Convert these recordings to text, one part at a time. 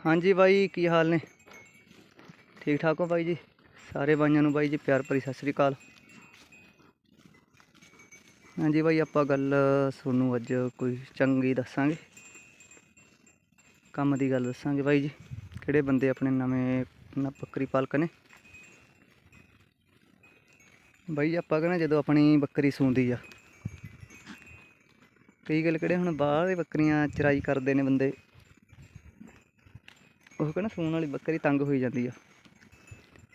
ਹਾਂਜੀ ਬਾਈ, ਕੀ ਹਾਲ ਨੇ? ਠੀਕ ਠਾਕ ਹੋ ਬਾਈ ਜੀ? ਸਾਰੇ ਬਾਈਆਂ ਨੂੰ ਬਾਈ ਜੀ ਪਿਆਰ ਭਰੀ ਸਤਿ ਸ੍ਰੀ ਅਕਾਲ। ਹਾਂਜੀ ਬਾਈ, ਆਪਾਂ ਗੱਲ ਤੁਹਾਨੂੰ ਅੱਜ ਕੋਈ ਚੰਗੀ ਦੱਸਾਂਗੇ। ਕੰਮ ਦੀ ਗੱਲ ਦੱਸਾਂਗੇ ਬਾਈ ਜੀ। ਕਿਹੜੇ ਬੰਦੇ ਆਪਣੇ ਨਵੇਂ ਨਾ, ਬੱਕਰੀ ਪਾਲਕ ਨੇ? ਬਾਈ ਆਪਾਂ ਕਹਿੰਦੇ ਜਦੋਂ ਆਪਣੀ ਬੱਕਰੀ ਸੂੰਦੀ ਆ। ਕਈ ਗੱਲ ਕਿਹੜੇ ਹੁਣ ਬਾਹਰ ਬੱਕਰੀਆਂ ਚਰਾਈ ਕਰਦੇ ਨੇ ਬੰਦੇ। ਉਹ ਕਹਿੰਦਾ ਸੂਣ ਵਾਲੀ ਬੱਕਰੀ ਤੰਗ ਹੋਈ ਜਾਂਦੀ ਆ।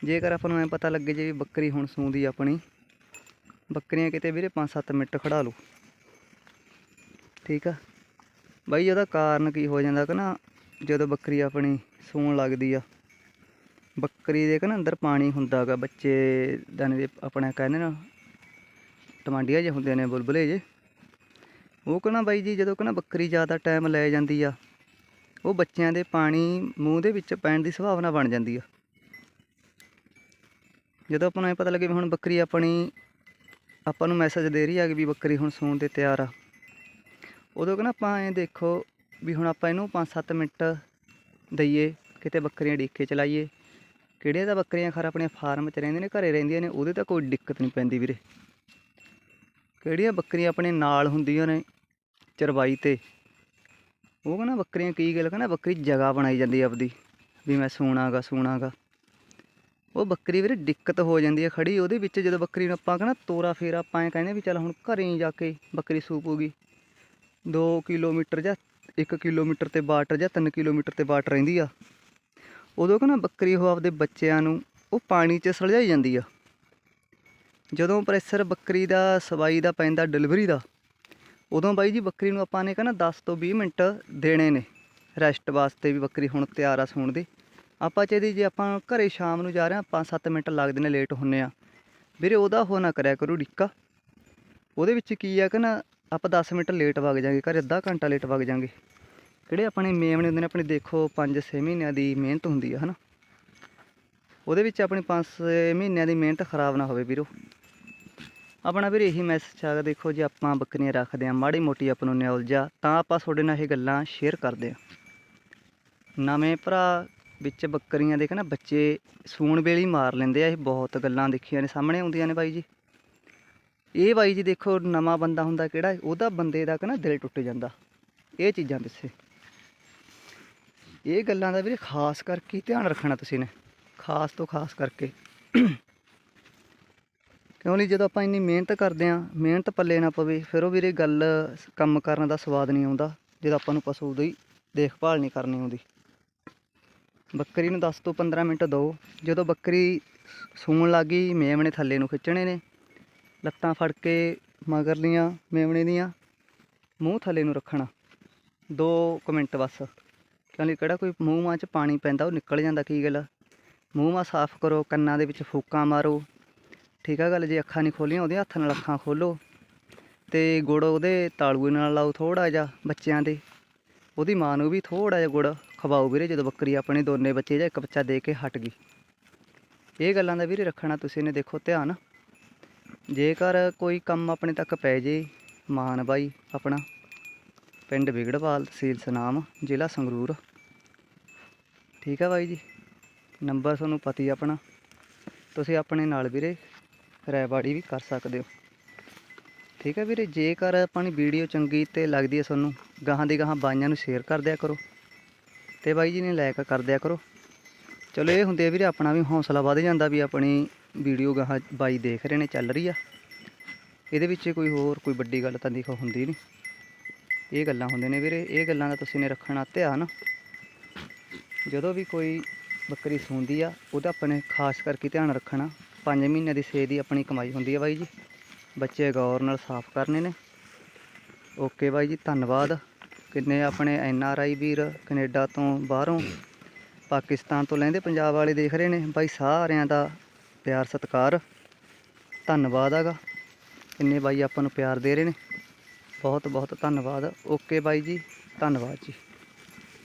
ਜੇਕਰ ਆਪਾਂ ਨੂੰ ਐ ਪਤਾ ਲੱਗੇ ਜੇ ਵੀ ਬੱਕਰੀ ਹੁਣ ਸੂੰਦੀ ਆਪਣੀ, ਬੱਕਰੀਆਂ ਕਿਤੇ ਵੀਰੇ 5-7 ਮਿੰਟ ਖੜਾ ਲਓ ਠੀਕ ਆ? ਬਾਈ ਉਹਦਾ ਕਾਰਨ ਕੀ ਹੋ ਜਾਂਦਾ ਕਿ ਨਾ ਜਦੋਂ ਬੱਕਰੀ ਆਪਣੀ ਸੂਣ ਲੱਗਦੀ ਆ, ਬੱਕਰੀ ਦੇ ਕਹਿੰਦਾ ਅੰਦਰ ਪਾਣੀ ਹੁੰਦਾਗਾ ਬੱਚੇ ਦਾਣੇ ਦੇ ਆਪਣਾ ਕਹਿੰਦੇ ਨਾ ਟਮਾਂਡੀਆਂ ਜਿਹੇ ਹੁੰਦੇ ਨੇ, ਬੁਲਬੁਲੇ ਜੇ ਉਹ ਕਹਿੰਦਾ ਬਾਈ ਜੀ, ਜਦੋਂ ਕਹਿੰਦਾ ਬੱਕਰੀ ਜ਼ਿਆਦਾ ਟਾਈਮ ਲੈ ਜਾਂਦੀ ਆ ਉਹ ਬੱਚਿਆਂ ਦੇ ਪਾਣੀ ਮੂੰਹ ਦੇ ਵਿੱਚ ਪੈਣ ਦੀ ਸੰਭਾਵਨਾ ਬਣ ਜਾਂਦੀ ਆ। ਜਦੋਂ ਆਪਾਂ ਨੂੰ ਇਹ ਪਤਾ ਲੱਗੇ ਵੀ ਹੁਣ ਬੱਕਰੀ ਆਪਣੀ, ਆਪਾਂ ਨੂੰ ਮੈਸੇਜ ਦੇ ਰਹੀ ਆ ਕਿ ਵੀ ਬੱਕਰੀ ਹੁਣ ਸੌਣ 'ਤੇ ਤਿਆਰ ਆ। ਉਦੋਂ ਕਹਿੰਦਾ ਆਪਾਂ ਐਂ ਦੇਖੋ ਵੀ ਹੁਣ ਆਪਾਂ ਇਹਨੂੰ 5-7 ਮਿੰਟ ਦਈਏ, ਕਿਤੇ ਬੱਕਰੀਆਂ ਡੀਕੇ ਚਲਾਈਏ। ਕਿਹੜੀਆਂ ਤਾਂ ਬੱਕਰੀਆਂ ਖਰ ਆਪਣੇ ਫਾਰਮ 'ਚ ਰਹਿੰਦੀਆਂ ਨੇ, ਘਰੇ ਰਹਿੰਦੀਆਂ ਨੇ, ਉਹਦੇ ਤਾਂ ਕੋਈ ਦਿੱਕਤ ਨਹੀਂ ਪੈਂਦੀ ਵੀਰੇ। ਕਿਹੜੀਆਂ ਬੱਕਰੀਆਂ ਆਪਣੇ ਨਾਲ ਹੁੰਦੀਆਂ ਨੇ ਚਰਵਾਈ ਤੇ? ਉਹ ਕਹਿੰਦਾ ਬੱਕਰੀਆਂ ਕੀ ਗੱਲ, ਕਹਿੰਦਾ ਬੱਕਰੀ ਜਗ੍ਹਾ ਬਣਾਈ ਜਾਂਦੀ ਆ ਆਪਦੀ, ਵੀ ਮੈਂ ਸੂਣਾਗਾ ਸੂਣਾਗਾ। ਉਹ ਬੱਕਰੀ ਵੀਰੇ ਦਿੱਕਤ ਹੋ ਜਾਂਦੀ ਹੈ ਖੜੀ, ਉਹਦੇ ਵਿੱਚ ਜਦੋਂ ਬੱਕਰੀ ਨੂੰ ਆਪਾਂ ਕਹਿੰਦਾ ਤੋਰਾ ਫੇਰਾ ਆਪਾਂ ਐਂ ਕਹਿੰਦੇ ਵੀ ਚੱਲ ਹੁਣ ਘਰੇ ਹੀ ਜਾ ਕੇ ਬੱਕਰੀ ਸੂਪੂਗੀ। 2 ਕਿਲੋਮੀਟਰ ਜਾਂ 1 ਕਿਲੋਮੀਟਰ ਤੇ ਬਾਟ ਜਾਂ 3 ਕਿਲੋਮੀਟਰ ਤੇ ਬਾਟ ਰਹਿੰਦੀ ਆ। ਉਦੋਂ ਕਹਿੰਦਾ ਬੱਕਰੀ ਉਹ ਆਪਦੇ ਬੱਚਿਆਂ ਨੂੰ ਉਹ ਪਾਣੀ 'ਚ ਸਲਜਾਈ ਜਾਂਦੀ ਆ। ਜਦੋਂ ਪ੍ਰੈਸ਼ਰ ਬੱਕਰੀ ਦਾ ਸਵਾਈ ਦਾ ਪੈਂਦਾ, ਡਿਲੀਵਰੀ ਦਾ ਉਦੋਂ ਬਾਈ ਜੀ ਬੱਕਰੀ ਨੂੰ ਆਪਾਂ ਨੇ ਕਹਿੰਦਾ 10 ਤੋਂ 20 ਮਿੰਟ ਦੇਣੇ ਨੇ ਰੈਸਟ ਵਾਸਤੇ ਵੀ ਬੱਕਰੀ ਹੁਣ ਤਿਆਰ ਆ ਸੌਣ ਦੀ। ਆਪਾਂ ਚਾਹੀਦੀ ਜੇ ਆਪਾਂ ਘਰੇ ਸ਼ਾਮ ਨੂੰ ਜਾ ਰਹੇ ਹਾਂ 5-7 ਮਿੰਟ ਲੱਗਦੇ ਨੇ ਲੇਟ ਹੁੰਨੇ ਆ। ਵੀਰੇ ਉਹਦਾ ਹੋ ਨਾ ਕਰਿਆ ਕਰੋ ਡਿੱਕਾ ਉਹਦੇ ਵਿੱਚ ਕੀ ਆ ਕਹਿੰਦਾ ਆਪਾਂ 10 ਮਿੰਟ ਲੇਟ ਵਗ ਜਾਾਂਗੇ, ਘਰੇ ਅੱਧਾ ਘੰਟਾ ਲੇਟ ਵਗ ਜਾਾਂਗੇ। ਕਿਹੜੇ ਆਪਣੇ ਮੇਮਣੇ ਹੁੰਦੇ ਨੇ ਆਪਣੇ ਦੇਖੋ 5-6 ਮਹੀਨਿਆਂ ਦੀ ਮਿਹਨਤ ਹੁੰਦੀ ਆ, ਹਨਾ। ਉਹਦੇ ਵਿੱਚ ਆਪਣੀ 5 ਮਹੀਨਿਆਂ ਦੀ ਮਿਹਨਤ ਖਰਾਬ ਨਾ ਹੋਵੇ ਵੀਰੋ। ਆਪਣਾ ਵੀਰ ਇਹੀ ਮੈਸੇਜ ਆ, ਦੇਖੋ ਜੇ ਆਪਾਂ ਬੱਕਰੀਆਂ ਰੱਖਦੇ ਆ, ਮਾੜੀ ਮੋਟੀ ਆਪਾਂ ਨੂੰ ਨੌਲੇਜ ਤਾਂ ਆਪਾਂ ਤੁਹਾਡੇ ਨਾਲ ਇਹ ਗੱਲਾਂ ਸ਼ੇਅਰ ਕਰਦੇ ਆ। ਨਵੇਂ ਭਰਾ ਵਿੱਚ ਬੱਕਰੀਆਂ ਦੇ ਕਹਿੰਦਾ ਬੱਚੇ ਸੂਣ ਵੇਲੇ ਹੀ ਮਾਰ ਲੈਂਦੇ ਆ, ਇਹ ਬਹੁਤ ਗੱਲਾਂ ਦੇਖੀਆਂ ਨੇ, ਸਾਹਮਣੇ ਆਉਂਦੀਆਂ ਨੇ ਬਾਈ ਜੀ। ਇਹ ਬਾਈ ਜੀ ਦੇਖੋ ਨਵਾਂ ਬੰਦਾ ਹੁੰਦਾ ਕਿਹੜਾ, ਉਹਦਾ ਬੰਦੇ ਦਾ ਕਹਿੰਦਾ ਦਿਲ ਟੁੱਟ ਜਾਂਦਾ। ਇਹ ਚੀਜ਼ਾਂ ਦੱਸੇ ਇਹ ਗੱਲਾਂ ਦਾ ਵੀਰੇ ਖਾਸ ਕਰਕੇ ਧਿਆਨ ਰੱਖਣਾ ਤੁਸੀਂ ਨੇ ਖਾਸ ਤੋਂ ਖਾਸ ਕਰਕੇ। ਕਿਉਂ ਜਦੋਂ ਆਪਾਂ ਇੰਨੀ ਮਿਹਨਤ ਕਰਦੇ ਆਂ ਮਿਹਨਤ ਪੱਲੇ ਨਾ ਪਵੇ, ਫਿਰ ਉਹ ਵੀਰੇ ਗੱਲ ਕੰਮ ਕਰਨ ਦਾ ਸਵਾਦ ਨਹੀਂ ਆਉਂਦਾ, ਜਦੋਂ ਆਪਾਂ ਨੂੰ ਪਸ਼ੂ ਦੀ ਦੇਖਭਾਲ ਨਹੀਂ ਕਰਨੀ ਆਉਂਦੀ। ਬੱਕਰੀ ਨੂੰ 10 ਤੋਂ 15 ਮਿੰਟ ਦਿਓ। ਜਦੋਂ ਬੱਕਰੀ ਸੂਣ ਲੱਗੀ ਮੇਮਣੇ ਥੱਲੇ ਨੂੰ ਖਿੱਚਣੇ ਨੇ। ਲੱਤਾਂ ਫੜ ਕੇ ਮਗਰਲੀਆਂ ਮੇਮਣੇ ਦੀਆਂ, ਮੂੰਹ ਥੱਲੇ ਨੂੰ ਰੱਖਣਾ। 2 ਮਿੰਟ ਬਸ। ਕਿਉਂਕਿ ਕਿਹੜਾ ਕੋਈ ਮੂੰਹ ਮਾਂ 'ਚ ਪਾਣੀ ਪੈਂਦਾ, ਉਹ ਨਿਕਲ ਜਾਂਦਾ ਕੀ ਗੱਲ? ਮੂੰਹ ਮਾ ਸਾਫ਼ ਕਰੋ, ਕੰਨਾਂ ਦੇ ਵਿੱਚ ਫੂਕਾਂ ਮਾਰੋ। ਠੀਕ ਆ ਗੱਲ, ਜੇ ਅੱਖਾਂ ਨਹੀਂ ਖੋਲੀਆਂ ਉਹਦੇ ਹੱਥ ਨਾਲ ਅੱਖਾਂ ਖੋਲੋ। ਤੇ ਗੁੜ ਉਹਦੇ ਤਾਲੂਏ ਨਾਲ ਲਾਓ ਥੋੜਾ ਜਿਹਾ ਬੱਚਿਆਂ ਦੇ। ਉਹਦੀ ਮਾਂ ਨੂੰ ਵੀ ਥੋੜਾ ਜਿਹਾ ਗੁੜ ਖਵਾਓ ਵੀਰੇ, ਜਦੋਂ ਬੱਕਰੀ ਆਪਣੇ ਦੋਨੇ ਬੱਚੇ ਜਾਂ ਇੱਕ ਬੱਚਾ ਦੇ ਕੇ ਹਟ ਗਈ। ਇਹ ਗੱਲਾਂ ਦਾ ਵੀਰੇ ਰੱਖਣਾ ਤੁਸੀਂ ਨੇ ਦੇਖੋ ਧਿਆਨ। ਜੇਕਰ ਕੋਈ ਕੰਮ ਆਪਣੇ ਤੱਕ ਪੈ ਜੇ, ਮਾਨ ਬਾਈ ਆਪਣਾ, ਪਿੰਡ ਵਿਗੜਵਾਲ, ਤਹਿਸੀਲ ਸਨਾਮ, ਜ਼ਿਲ੍ਹਾ ਸੰਗਰੂਰ। ਠੀਕ ਆ ਬਾਈ ਜੀ, ਨੰਬਰ ਤੁਹਾਨੂੰ ਪਤੀ ਆਪਣਾ। ਤੁਸੀਂ ਆਪਣੇ ਨਾਲ ਵੀਰੇ ਰਾਇਬਾੜੀ ਵੀ ਕਰ ਸਕਦੇ ਹੋ। ਠੀਕ ਹੈ ਵੀਰੇ, ਜੇਕਰ ਆਪਣੀ ਵੀਡੀਓ ਚੰਗੀ ਤੇ ਲੱਗਦੀ ਹੈ ਤੁਹਾਨੂੰ, ਗਾਹਾਂ ਦੀ ਗਾਹਾਂ ਬਾਈਆਂ ਨੂੰ ਸ਼ੇਅਰ ਕਰ ਦਿਆ ਕਰੋ ਤੇ ਬਾਈ ਜੀ ਨੇ ਲਾਇਕ ਕਰ ਦਿਆ ਕਰੋ। ਚਲੋ ਇਹ ਹੁੰਦੇ ਆ ਵੀਰੇ, ਆਪਣਾ ਵੀ ਹੌਸਲਾ ਵਧ ਜਾਂਦਾ ਵੀ ਆਪਣੀ ਵੀਡੀਓ ਗਾਹਾਂ ਬਾਈ ਦੇਖ ਰਹੇ ਨੇ, ਚੱਲ ਰਹੀ ਆ। ਇਹਦੇ ਵਿੱਚ ਕੋਈ ਹੋਰ ਕੋਈ ਵੱਡੀ ਗੱਲ ਤਾਂ ਦੇਖੋ ਹੁੰਦੀ ਨਹੀਂ। ਇਹ ਗੱਲਾਂ ਹੁੰਦੇ ਨੇ ਵੀਰੇ, ਇਹ ਗੱਲਾਂ ਦਾ ਤੁਸੀਂ ਨੇ ਰੱਖਣਾ ਧਿਆਨ। ਜਦੋਂ ਵੀ ਕੋਈ ਬੱਕਰੀ ਸੂੰਦੀ ਆ, ਉਹਦਾ ਆਪਣੇ ਖਾਸ ਕਰਕੇ ਧਿਆਨ ਰੱਖਣਾ। 5 ਮਹੀਨਿਆਂ ਦੀ ਸੇ ਦੀ ਆਪਣੀ ਕਮਾਈ ਹੁੰਦੀ ਹੈ ਬਾਈ ਜੀ। ਬੱਚੇ ਗੌਰ ਨਾਲ ਸਾਫ਼ ਕਰਨੇ ਨੇ। ਓਕੇ ਬਾਈ ਜੀ, ਧੰਨਵਾਦ। ਕਿੰਨੇ ਆਪਣੇ N R I Veer Canada ਤੋਂ ਬਾਹਰੋਂ, ਪਾਕਿਸਤਾਨ ਤੋਂ ਲੈਂਦੇ, ਪੰਜਾਬ ਵਾਲੇ ਦੇਖ ਰਹੇ ਨੇ। ਬਾਈ ਸਾਰਿਆਂ ਦਾ ਪਿਆਰ ਸਤਿਕਾਰ। ਧੰਨਵਾਦ ਹੈਗਾ। ਕਿੰਨੇ ਬਾਈ ਆਪਾਂ ਨੂੰ ਪਿਆਰ ਦੇ ਰਹੇ ਨੇ। ਬਹੁਤ ਬਹੁਤ ਧੰਨਵਾਦ। ਓਕੇ ਬਾਈ ਜੀ, ਧੰਨਵਾਦ ਜੀ।